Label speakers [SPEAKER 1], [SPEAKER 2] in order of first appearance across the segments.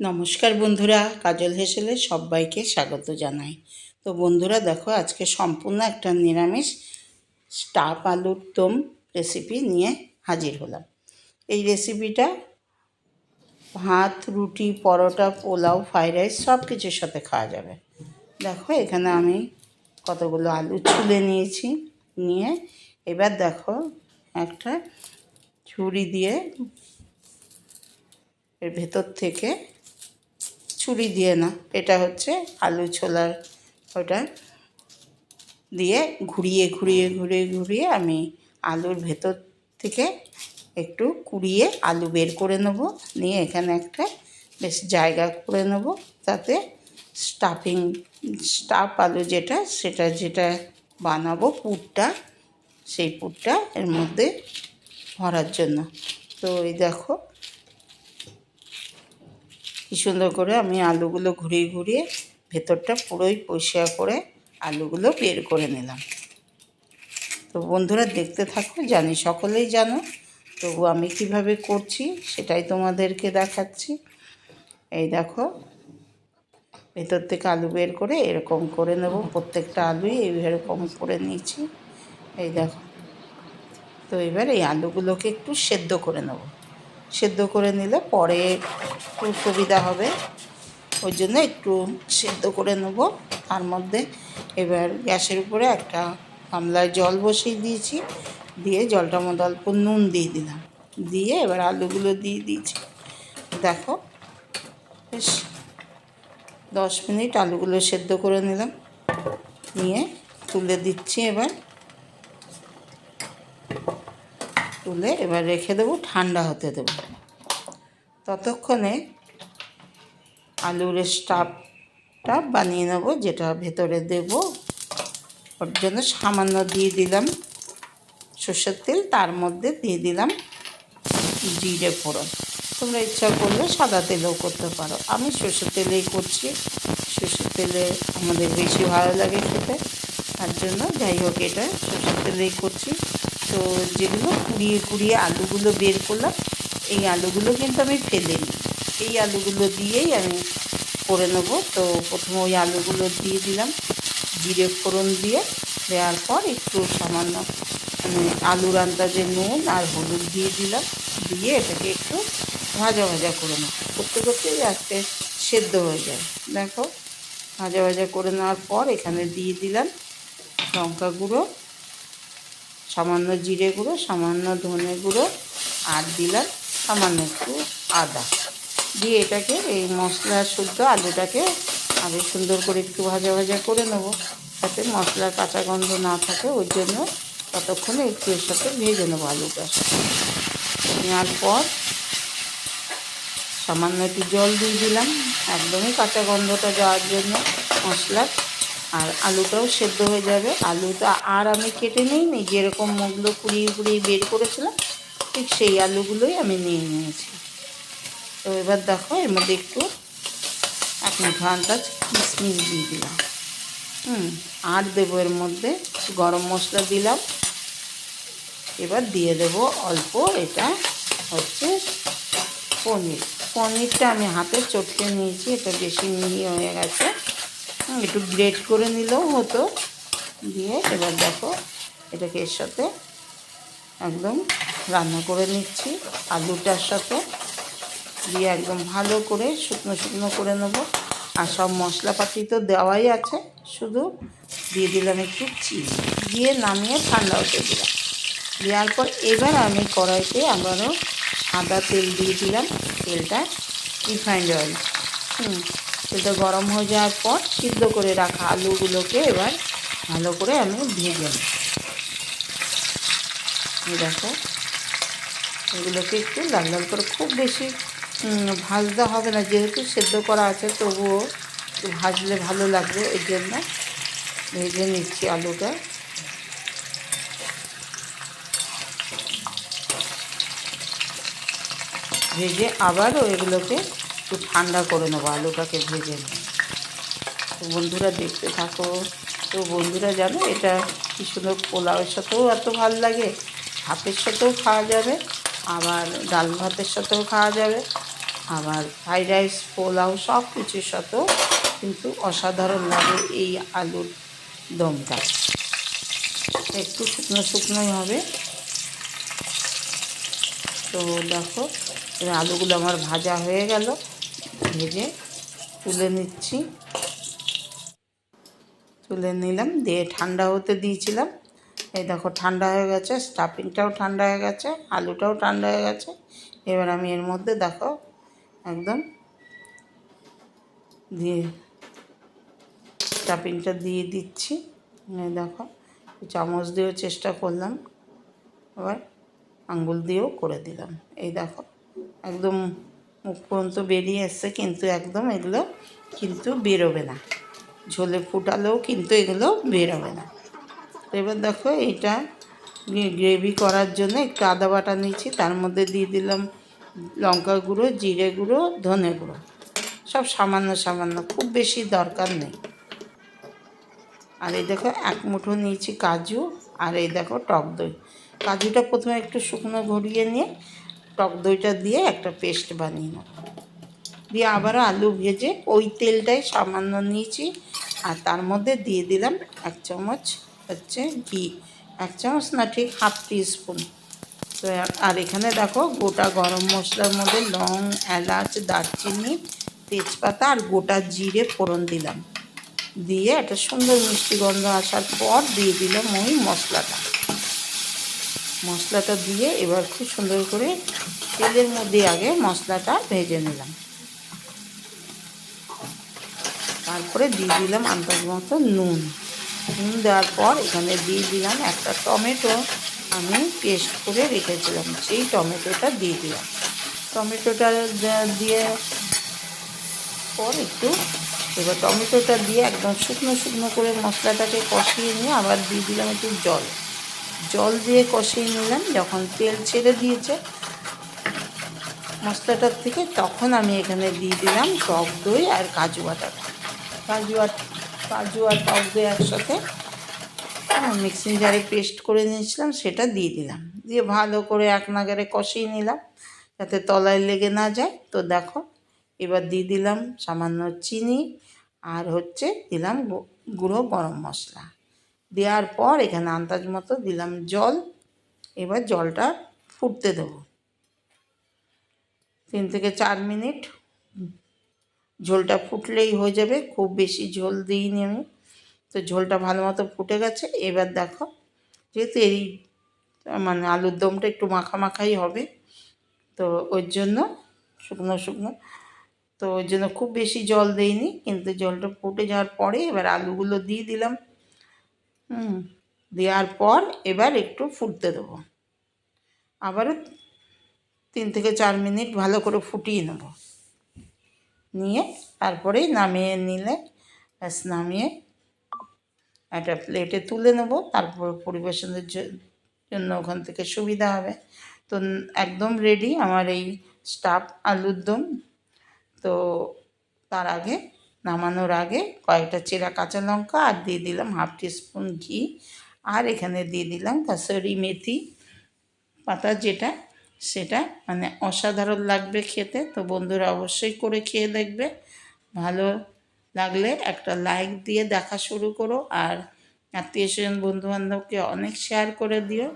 [SPEAKER 1] নমস্কার বন্ধুরা, কাজল হেসেলে সবাইকে স্বাগত জানাই। তো বন্ধুরা, দেখো আজকে সম্পূর্ণ একটা নিরামিষ স্টাফ আলুর দম রেসিপি নিয়ে হাজির হলাম। এই রেসিপিটা ভাত, রুটি, পরোটা, পোলাও ফ্রাইড রাইস সব কিছুর সাথে খাওয়া যাবে। দেখো, এখানে আমি কতগুলো আলু ছুলে নিয়েছি, নিয়ে এবার দেখো একটা ছুরি দিয়ে এর ভেতর থেকে ছুরি দিয়ে না, এটা হচ্ছে আলু ছোলার ওটা দিয়ে ঘুরিয়ে ঘুরিয়ে ঘুরিয়ে ঘুরিয়ে আমি আলুর ভেতর থেকে একটু কুড়িয়ে আলু বের করে নেব, নিয়ে এখানে একটা বেশ জায়গা করে নেব, তাতে স্টাফিং স্টাফ আলু যেটা, সেটা যেটা বানাবো পুরটা, সেই পুরটা এর মধ্যে ভরার জন্য। তো এই দেখো কি সুন্দর করে আমি আলুগুলো ঘুরিয়ে ঘুরিয়ে ভেতরটা পুরোই পরিষ্কার করে আলুগুলো বের করে নিলাম। তো বন্ধুরা দেখতে থাকো, জানি সকলেই জানো, তবু আমি কীভাবে করছি সেটাই তোমাদেরকে দেখাচ্ছি। এই দেখো, ভেতর থেকে আলু বের করে এরকম করে নেব, প্রত্যেকটা আলুই এরকম করে নিয়েছি এই দেখো, তো এবার এই আলুগুলোকে একটু সেদ্ধ করে নেব। সেদ্ধ করে নিলে পরে খুব সুবিধা হবে। ওই জন্য একটু সেদ্ধ করে নেব। তার মধ্যে এবার গ্যাসের উপরে একটা গামলায় জল বসিয়ে দিয়েছি। দিয়ে জলটার মধ্যে অল্প নুন দিয়ে দিলাম। দিয়ে এবার আলুগুলো দিয়ে দিয়েছি। দেখো, বেশ দশ মিনিট আলুগুলো সেদ্ধ করে নিলাম। নিয়ে তুলে দিচ্ছি এবার। তুলে এবার রেখে দেবো, ঠান্ডা হতে দেবো। ততক্ষণে আলুর স্টাফটা বানিয়ে নেব, যেটা ভেতরে দেব। ওর জন্য সামান্য দিয়ে দিলাম সর্ষের তেল, তার মধ্যে দিয়ে দিলাম জিরে ফোড়ন। তোমরা ইচ্ছা করলে সাদা তেলেও করতে পারো। আমি সর্ষের তেলেই করছি। সর্ষের তেলে আমাদের বেশি ভালো লাগে খেতে। তার জন্য যাই হোক, এটা সর্ষের তেলেই করছি। তো যেগুলো কুড়িয়ে কুড়িয়ে আলুগুলো বের করলাম, এই আলুগুলো কিন্তু আমি ফেলে নিই এই আলুগুলো দিয়েই আমি করে নেব। তো প্রথমে ওই আলুগুলো দিয়ে দিলাম, জিরে ফোড়ন দিয়ে দেওয়ার পর একটু সামান্য মানে আলুর আন্দাজে নুন আর হলুদ দিয়ে দিলাম, দিয়ে এটাকে একটু ভাজা ভাজা করে নেব। করতে করতে আস্তে সেদ্ধ হয়ে যায়। দেখো, ভাজা ভাজা করে নেওয়ার পর এখানে দিয়ে দিলাম লঙ্কা গুঁড়ো সামান্য জিরে গুঁড়ো, সামান্য ধনে গুঁড়ো আর দিলাম সামান্য একটু আদা। দিয়ে এটাকে এই মশলা শুদ্ধ আলুটাকে আগে সুন্দর করে একটু ভাজা ভাজা করে নেব, যাতে মশলার কাঁচা গন্ধ না থাকে ওই জন্য ততক্ষণে একটু এর সাথে ভেজে নেব আলুটা। নেওয়ার পর সামান্য একটু জল দিয়ে দিলাম, একদমই কাঁচা গন্ধটা যাওয়ার জন্য মশলার আর আলুটাও সেদ্ধ হয়ে যাবে। আলুটা আর আমি কেটে নিইনি, যেরকম মুগলো কুড়িয়ে কুড়িয়ে বের করেছিলাম, ঠিক সেই আলুগুলোই আমি নিয়ে নিয়েছি। তো এবার দেখো, এর মধ্যে একটু এক মুঠো আন্দাজ কিশমিশ দিয়ে দিলাম। হুম, আর দেবো এর মধ্যে গরম মশলা দিলাম। এবার দিয়ে দেব অল্প এটা হচ্ছে পনির। পনিরটা আমি হাতে চটকে নিয়েছি, এটা বেশি মিহি হয়ে গেছে। একটু গ্রেট করে নিলেও হতো। দিয়ে এবার দেখো, এটাকে এর সাথে একদম রান্না করে নিচ্ছি, আলুটার সাথে। দিয়ে একদম ভালো করে শুকনো শুকনো করে নেব। আর সব মশলাপাতি তো দেওয়াই আছে, শুধু দিয়ে দিলাম একটু চিনি। দিয়ে নামিয়ে ঠান্ডা হতে দিলাম। দেওয়ার পর এবার আমি কড়াইতে আবারও সাদা তেল দিয়ে দিলাম, তেলটা রিফাইন্ড অয়েল হুম তেলটা গরম হয়ে যাওয়ার পর সিদ্ধ করে রাখা আলুগুলোকে এবার ভালো করে আমি ভেজে নিই দেখো, এগুলোকে একটু লাল লাল করে খুব বেশি ভাজতে হবে না, যেহেতু সেদ্ধ করা আছে, তবুও ভাজলে ভালো লাগবে এর জন্য ভেজে নিচ্ছি আলুটা। ভেজে আবারও এগুলোকে একটু ঠান্ডা করে নেব আলুটাকে ভেজে নেব। তো বন্ধুরা দেখতে থাকো। তো বন্ধুরা জানো, এটা কি সুন্দর পোলাওয়ের সাথেও এত ভালো লাগে। ভাতের সাথেও খাওয়া যাবে, আবার ডাল ভাতের সাথেও খাওয়া যাবে, আবার ফ্রাইড রাইস, পোলাও সব কিছুর সাথেও কিন্তু অসাধারণ লাগে এই আলুর দমটা। একটু শুকনো শুকনোই হবে। তো দেখো আলুগুলো আমার ভাজা হয়ে গেল। ভেজে তুলে নিচ্ছি। তুলে নিলাম, দিয়ে ঠান্ডা হতে দিয়েছিলাম। এই দেখো ঠান্ডা হয়ে গেছে স্টাফিংটাও ঠান্ডা হয়ে গেছে, আলুটাও ঠান্ডা হয়ে গেছে। এবার আমি এর মধ্যে দেখো একদম দিয়ে স্টাফিংটা দিয়ে দিচ্ছি। দেখো চামচ দিয়েও চেষ্টা করলাম, আবার আঙ্গুল দিয়েও করে দিলাম। এই দেখো একদম মুখ পর্যন্ত বেরিয়ে এসছে, কিন্তু একদম এগুলো কিন্তু বেরোবে না। ঝোলে ফুটালেও কিন্তু এগুলো বেরোবে না। এবার দেখো এইটা গ্রেভি করার জন্য একটু আদা বাটা নিয়েছি, তার মধ্যে দিয়ে দিলাম লঙ্কা গুঁড়ো, জিরে গুঁড়ো, ধনে গুঁড়ো। সব সামান্য সামান্য, খুব বেশি দরকার নেই। আর এই দেখো এক মুঠো নিয়েছি কাজু, আর এই দেখো টক দই। কাজুটা প্রথমে একটু শুকনো ঘুরিয়ে নিয়ে টক দইটা দিয়ে একটা পেস্ট বানিয়ে নেব। দিয়ে আবারও আলু ভেজে ওই তেলটাই সামান্য নিয়েছি আর তার মধ্যে দিয়ে দিলাম এক চামচ হচ্ছে ঘি। এক চামচ না, ঠিক হাফ স্পুন তো আর এখানে দেখো গোটা গরম মশলার মধ্যে লং, এলাচ, দারচিনি, তেজপাতা আর গোটা জিরে ফোড়ন দিলাম। দিয়ে একটা সুন্দর মিষ্টি গন্ধ আসার পর দিয়ে দিলাম ওই মশলাটা। মশলাটা দিয়ে এবার খুব সুন্দর করে তেলের মধ্যে আগে মশলাটা ভেজে নিলাম। তারপরে দিয়ে দিলাম আন্দাজ মতো নুন। নুন দেওয়ার পর এখানে দিয়ে দিলাম একটা টমেটো। আমি পেস্ট করে রেখেছিলাম, সেই টমেটোটা দিয়ে দিলাম। টমেটোটা দিয়ে পর একটু এবার টমেটোটা দিয়ে একদম শুকনো শুকনো করে মশলাটাকে কষিয়ে নিয়ে আবার দিয়ে দিলাম একটু জল। জল দিয়ে কষিয়ে নিলাম। যখন তেল ছেড়ে দিয়েছে মশলাটার থেকে, তখন আমি এখানে দিয়ে দিলাম টক দই আর কাজু বাটাটা কাজু আর কাজু আর টক দই একসাথে মিক্সিং জারে পেস্ট করে নিয়েছিলাম, সেটা দিয়ে দিলাম। দিয়ে ভালো করে এক নাগারে কষিয়ে নিলাম, যাতে তলায় লেগে না যায়। তো দেখো, এবার দিয়ে দিলাম সামান্য চিনি আর হচ্ছে দিলাম গুঁড়ো গরম মশলা। দেওয়ার পর এখানে আন্দাজ মতো দিলাম জল। এবার জলটা ফুটতে দেবো। তিন থেকে চার মিনিট। ঝোলটা ফুটলেই হয়ে যাবে। খুব বেশি ঝোল দিইনি আমি। তো ঝোলটা ভালো মতো ফুটে গেছে। এবার দেখো, যেহেতু এই মানে আলুর দমটা একটু মাখা মাখাই হবে, তো ওই জন্য শুকনো শুকনো, তো ওই জন্য খুব বেশি জল দেইনি। কিন্তু জলটা ফুটে যাওয়ার পরে এবার আলুগুলো দিয়ে দিলাম। হুম, দেওয়ার পর এবার একটু ফুটতে দেবো। আবারও তিন থেকে চার মিনিট ভালো করে ফুটিয়ে নেব। নিয়ে তারপরে নামিয়ে নিলে ব্যাস নামিয়ে একটা প্লেটে তুলে নেব। তারপর পরিবেশনের জন্য ওখান থেকে সুবিধা হবে। তো একদম রেডি আমার এই স্টাফ আলুর দম। তো তার আগে নামানোর আগে কয়েকটা চেরা কাঁচা লঙ্কা আর দিয়ে দিলাম হাফ টিস্পুন ঘি। আর এখানে দিয়ে দিলাম কাসরি মেথি। পাতা যেটা, সেটা মানে অসাধারণ লাগবে খেতে, তো বন্ধুরা অবশ্যই করে খেয়ে দেখবে। ভালো লাগলে একটা লাইক দিয়ে দেখা শুরু করো, আর আত্মীয় স্বজন বন্ধুবান্ধবকে অনেক শেয়ার করে দিও।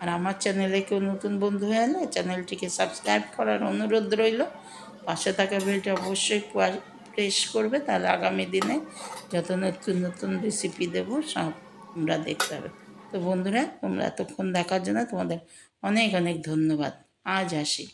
[SPEAKER 1] আর আমার চ্যানেলে কেউ নতুন বন্ধু হয়ে চ্যানেলটিকে সাবস্ক্রাইব করার অনুরোধ রইল। পাশে থাকা বেলটা অবশ্যই প্রেস করবে, তাহলে আগামী দিনে যত নতুন নতুন রেসিপি দেবো, সব তোমরা দেখতে হবে তো বন্ধুরা, তোমরা এতক্ষণ দেখার জন্য তোমাদের অনেক অনেক ধন্যবাদ। আজ আসি।